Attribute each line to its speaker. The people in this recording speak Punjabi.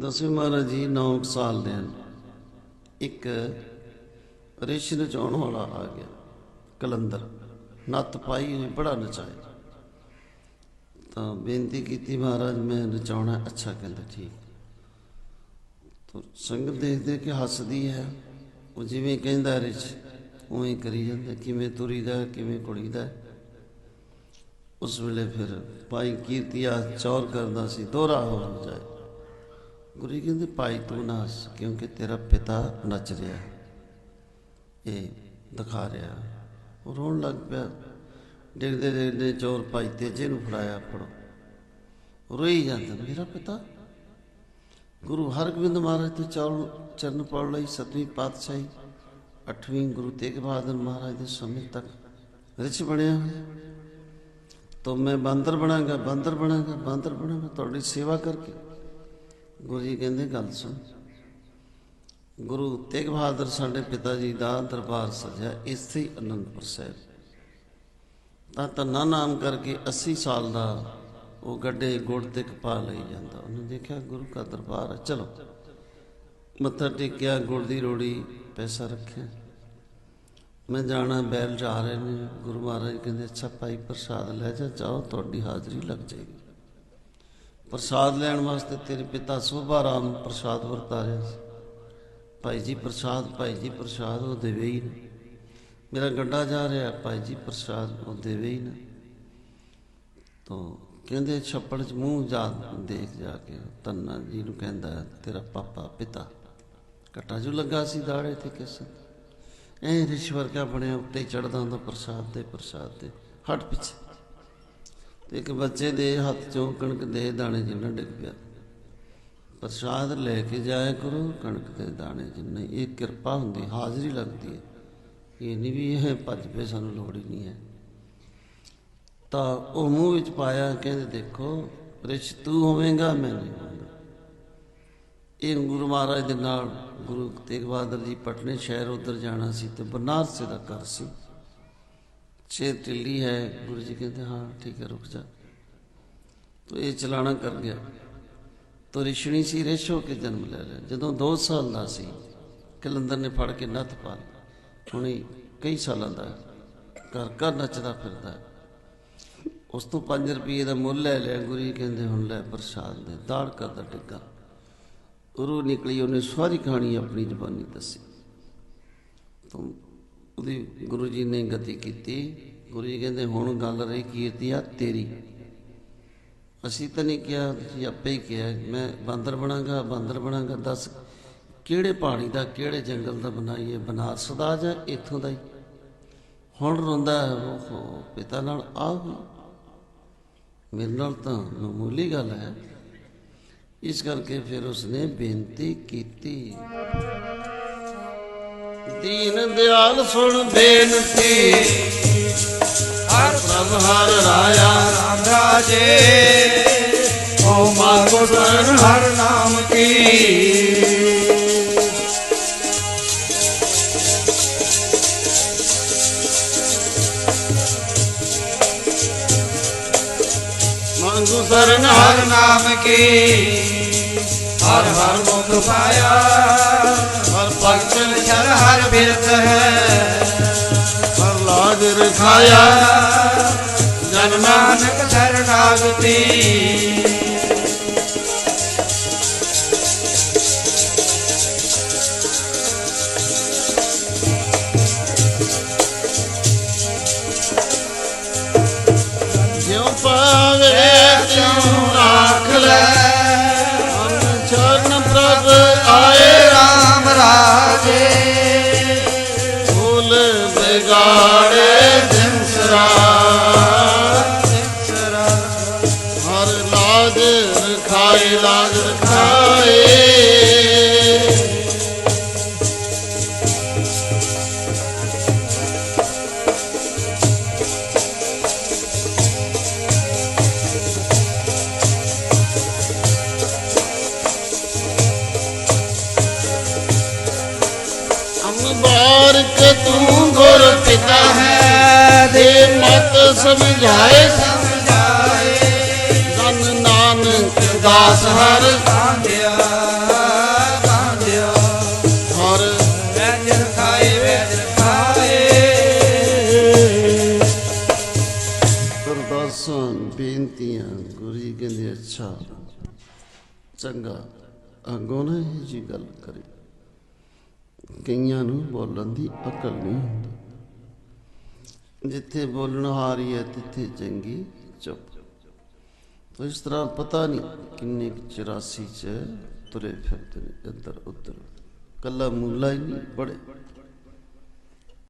Speaker 1: ਦਸਵੇਂ ਮਹਾਰਾਜ ਜੀ 9 ਸਾਲ ਦੇ ਇੱਕ ਰਿਸ਼ ਨਚਾਉਣ ਵਾਲਾ ਆ ਗਿਆ, ਕਲੰਦਰ। ਨੱਤ ਪਾਈ ਹੋਈ ਬੜਾ ਨਚਾਇਆ। ਤਾਂ ਬੇਨਤੀ ਕੀਤੀ ਮਹਾਰਾਜ, ਮੈਂ ਨਚਾਉਣਾ ਅੱਛਾ ਕਹਿੰਦਾ, ਠੀਕ। ਤਾਂ ਸੰਗਤ ਦੇਖਦੇ ਕਿ ਹੱਸਦੀ ਹੈ। ਉਹ ਜਿਵੇਂ ਕਹਿੰਦਾ ਰਿਸ਼, ਉਵੇਂ ਕਰੀ ਜਾਂਦਾ। ਕਿਵੇਂ ਤੁਰੀਦਾ, ਕਿਵੇਂ ਕੁੜੀਦਾ। ਉਸ ਵੇਲੇ ਫਿਰ ਭਾਈ ਕੀਰਤੀਆ ਚੌਰ ਕਰਦਾ ਸੀ, ਦੋਹਰਾ ਹੋ ਜਾਏ ਗੁਰੂ ਜੀ ਕਹਿੰਦੇ, ਭਾਈ ਤੂੰ ਨਾਸ ਕਿਉਂਕਿ ਤੇਰਾ ਪਿਤਾ ਨੱਚ ਰਿਹਾ ਇਹ ਦਿਖਾ ਰਿਹਾ। ਉਹ ਰੋਣ ਲੱਗ ਪਿਆ। ਡਿੱਗਦੇ ਡਿੱਗਦੇ ਚੋਰ ਭਾਈ ਤੇਜੇ ਨੂੰ ਫੜਾਇਆ ਫੜੋ। ਰੋਈ ਜਾਂਦਾ, ਮੇਰਾ ਪਿਤਾ? ਗੁਰੂ ਹਰਗੋਬਿੰਦ ਮਹਾਰਾਜ, ਤੇ ਚਰਨ ਚਰਨ ਪੜ ਲਈ, ਸਤਵੀਂ ਪਾਤਸ਼ਾਹੀ, ਅੱਠਵੀਂ ਗੁਰੂ ਤੇਗ ਬਹਾਦਰ ਮਹਾਰਾਜ ਦੇ ਸਮੇਂ ਤੱਕ ਰਿਚ ਬਣਿਆ ਹੋਇਆ। ਤਾਂ ਮੈਂ ਬਾਂਦਰ ਬਣਾਂਗਾ ਬਾਂਦਰ ਬਣਾਂਗਾ ਬਾਂਦਰ ਬਣਾਂਗਾ, ਤੁਹਾਡੀ ਸੇਵਾ ਕਰਕੇ ਗੁਰੂ ਜੀ ਕਹਿੰਦੇ ਗੱਲ ਸੁਣ। ਗੁਰੂ ਤੇਗ ਬਹਾਦਰ ਸਾਡੇ ਪਿਤਾ ਜੀ ਦਾ ਦਰਬਾਰ ਸਜਿਆ ਇਸੇ ਹੀ ਅਨੰਦਪੁਰ ਸਾਹਿਬ। ਤਾਂ ਤੰਨਾ ਨਾਮ ਕਰਕੇ 80 ਸਾਲ ਦਾ ਉਹ ਗੱਡੇ ਗੁੜ ਤੇ ਕਪਾ ਲਈ ਜਾਂਦਾ। ਉਹਨੇ ਦੇਖਿਆ ਗੁਰੂ ਦਾ ਦਰਬਾਰ ਹੈ। ਚਲੋ, ਮੱਥਾ ਟੇਕਿਆ, ਗੁੜ ਦੀ ਰੋੜੀ, ਪੈਸਾ ਰੱਖਿਆ। ਮੈਂ ਜਾਣਾ, ਬੈਲ ਜਾ ਰਹੇ ਨੇ। ਗੁਰੂ ਮਹਾਰਾਜ ਕਹਿੰਦੇ, ਅੱਛਾ ਭਾਈ ਪ੍ਰਸਾਦ ਲੈ ਜਾ, ਜਾਓ, ਤੁਹਾਡੀ ਹਾਜ਼ਰੀ ਲੱਗ ਜਾਏਗੀ। ਪ੍ਰਸਾਦ ਲੈਣ ਵਾਸਤੇ ਤੇਰੇ ਪਿਤਾ ਸੁਭਾ ਰਾਮ ਪ੍ਰਸਾਦ ਵਰਤਾ ਰਿਹਾ ਸੀ। ਭਾਈ ਜੀ ਪ੍ਰਸਾਦ, ਭਾਈ ਜੀ ਪ੍ਰਸਾਦ, ਉਹ ਦੇਵੇ ਹੀ ਨਾ। ਮੇਰਾ ਗੱਡਾ ਜਾ ਰਿਹਾ, ਭਾਈ ਜੀ ਪ੍ਰਸਾਦ, ਉਹ ਦੇਵੇ ਹੀ ਨਾ। ਤੋ ਕਹਿੰਦੇ ਛੱਪੜ 'ਚ ਮੂੰਹ ਜਾ, ਦੇਖ ਜਾ ਕੇ ਤੰਨਾ ਜੀ ਨੂੰ ਕਹਿੰਦਾ, ਤੇਰਾ ਪਾਪਾ ਪਿਤਾ। ਕਟਾ ਜੂ ਲੱਗਾ ਸੀ ਦਾੜੇ ਤੇ ਕਿਸ ਐ ਰਿਸ਼ਵਰ ਕਾ ਬਣਿਆ, ਉੱਤੇ ਚੜਦਾ ਹੁੰਦਾ ਪ੍ਰਸਾਦ ਦੇ ਪ੍ਰਸਾਦ ਦੇ ਹਟ ਪਿੱਛੇ। ਤੇ ਇੱਕ ਬੱਚੇ ਦੇ ਹੱਥ ਚੋਂ ਕਣਕ ਦੇ ਦਾਣੇ ਜਿੰਨਾ ਡਿੱਗ ਪਿਆ ਪ੍ਰਸਾਦ ਲੈ ਕੇ ਜਾਇਆ ਕਰੋ, ਕਣਕ ਦੇ ਦਾਣੇ ਜਿੰਨਾ। ਇਹ ਕਿਰਪਾ ਹੁੰਦੀ, ਹਾਜ਼ਰੀ ਲੱਗਦੀ ਹੈ। ਇਹ ਨਹੀਂ ਵੀ ਇਹ ਭੱਜ ਪਏ, ਸਾਨੂੰ ਲੋੜ ਹੀ ਨਹੀਂ ਹੈ। ਤਾਂ ਉਹ ਮੂੰਹ ਵਿੱਚ ਪਾਇਆ, ਕਹਿੰਦੇ, ਦੇਖੋ ਰਿਸ਼ ਤੂੰ ਹੋਵੇਂਗਾ, ਮੈਂ ਨਹੀਂ ਹੋਵਾਂਗਾ ਇਹ ਗੁਰੂ ਮਹਾਰਾਜ ਦੇ ਨਾਲ ਗੁਰੂ ਤੇਗ ਬਹਾਦਰ ਜੀ ਪਟਨੇ ਸ਼ਹਿਰ ਉਧਰ ਜਾਣਾ ਸੀ ਤੇ ਬਨਾਰਸੇ ਦਾ ਘਰ ਸੀ। ਛੇ ਟਿੱਲੀ ਹੈ, ਗੁਰੂ ਜੀ ਕਹਿੰਦੇ, ਹਾਂ, ਠੀਕ ਹੈ, ਰੁਕ ਜਾ। ਤੋ ਇਹ ਚਲਾਣਾ ਕਰ ਗਿਆ। ਤੋ ਰਿਸ਼ਣੀ ਸੀ, ਰਿਸ਼ ਹੋ ਕੇ ਜਨਮ ਲੈ ਲਿਆ। ਜਦੋਂ 2 ਸਾਲ ਦਾ ਸੀ, ਕਲੰਦਰ ਨੇ ਫੜ ਕੇ ਨੱਥ ਪਾ ਲਈ ਹੁਣੇ ਕਈ ਸਾਲਾਂ ਦਾ ਘਰ ਘਰ ਨੱਚਦਾ ਫਿਰਦਾ ਉਸ ਤੋਂ 5 ਰੁਪਏ ਦਾ ਮੁੱਲ ਲੈ ਲਿਆ। ਗੁਰੂ ਜੀ ਕਹਿੰਦੇ, ਹੁਣ ਲੈ ਪ੍ਰਸਾਦ ਦੇ ਦਾੜ ਕਰਦਾ ਟਿੱਕਾ ਉਰੂ ਨਿਕਲੀ, ਉਹਨੇ ਸਾਰੀ ਕਹਾਣੀ ਆਪਣੀ ਜ਼ਬਾਨੀ ਦੱਸੀ। ਤੂੰ ਉਹਦੀ ਗੁਰੂ ਜੀ ਨੇ ਗਤੀ ਕੀਤੀ। ਗੁਰੂ ਜੀ ਕਹਿੰਦੇ ਹੁਣ ਗੱਲ ਰਹੀ ਕੀਰਤੀ ਆ ਤੇਰੀ। ਅਸੀਂ ਤਾਂ ਨਹੀਂ ਕਿਹਾ ਤੁਸੀਂ ਆਪੇ ਹੀ ਕਿਹਾ ਮੈਂ ਬਾਂਦਰ ਬਣਾਂਗਾ ਬਾਂਦਰ ਬਣਾਂਗਾ ਦੱਸ ਕਿਹੜੇ ਪਹਾੜੀ ਦਾ ਕਿਹੜੇ ਜੰਗਲ ਦਾ ਬਣਾਈਏ? ਬਨਾਰਸ ਦਾ ਜਾਂ ਇੱਥੋਂ ਦਾ ਹੀ? ਹੁਣ ਰੋਂਦਾ ਹੈ, ਪਿਤਾ ਨਾਲ ਆ ਮੇਰੇ ਨਾਲ ਤਾਂ ਮਾਮੂਲੀ ਗੱਲ ਹੈ। ਇਸ ਕਰਕੇ ਫਿਰ ਉਸਨੇ ਬੇਨਤੀ ਕੀਤੀ। ਦੀਨ ਦਿਆਲ ਸੁਣ ਬੇਨਤੀ
Speaker 2: ਹਰ
Speaker 1: ਪ੍ਰਭ ਹਰ ਰਾਇਆ
Speaker 2: ਰਾਮ ਰਾਜੇ ਓ ਮਾ ਕੋ ਸ਼ਰਨ ਹਰ ਨਾਮ ਕੀ?
Speaker 1: ਮੰਗੂ ਸਰਨ
Speaker 2: ਹਰ ਨਾਮ ਕੀ? ਹਰ ਹਰ ਮੁਖ ਪਾਇਆ। ਭਗਤ ਚਰ ਹਰ ਬਿਰਤ ਹੈ।
Speaker 1: ਰਖਾਇਆ। ਮਤ ਤੂੰ ਗੁਰ ਪਿਤਾ ਹੈ ਦੇ ਮਤ ਸਮਝਾਏ।
Speaker 2: ਸਮਝਾਏ
Speaker 1: ਜਨ ਨਾਨਕ ਦਾਸ ਹਰ।
Speaker 2: ਕਾਂਡਿਆ
Speaker 1: ਕਾਂਡਿਆ ਹਰ। ਵੈਜ ਖਾਏ ਵੈਜ ਖਾਏ ਦਰਦਾਸਾਂ ਬੇਨਤੀਆਂ, ਗੁਰੂ ਜੀ ਕਹਿੰਦੇ, ਅੱਛਾ, ਚੰਗਾ। ਅੰਗੋਂ ਨੇ ਜੀ ਗੱਲ ਕਰੀ। ਕਈਆਂ ਨੂੰ ਬੋਲਣ ਦੀ ਅਕਲ ਨਹੀਂ ਹੁੰਦੀ। ਜਿੱਥੇ ਬੋਲਣ ਹਾਰੀ ਹੈ, ਤਿੱਥੇ ਚੰਗੀ ਚੁੱਪ। ਤੋ ਇਸ ਤਰ੍ਹਾਂ ਪਤਾ ਨਹੀਂ ਕਿੰਨੇ ਕੁ 84 ਚ ਤੁਰੇ ਫਿਰਦੇ ਨੇ ਇੱਧਰ ਉੱਧਰ ਕੱਲਾ ਮੂਲਾ ਹੀ ਨਹੀਂ, ਬੜੇ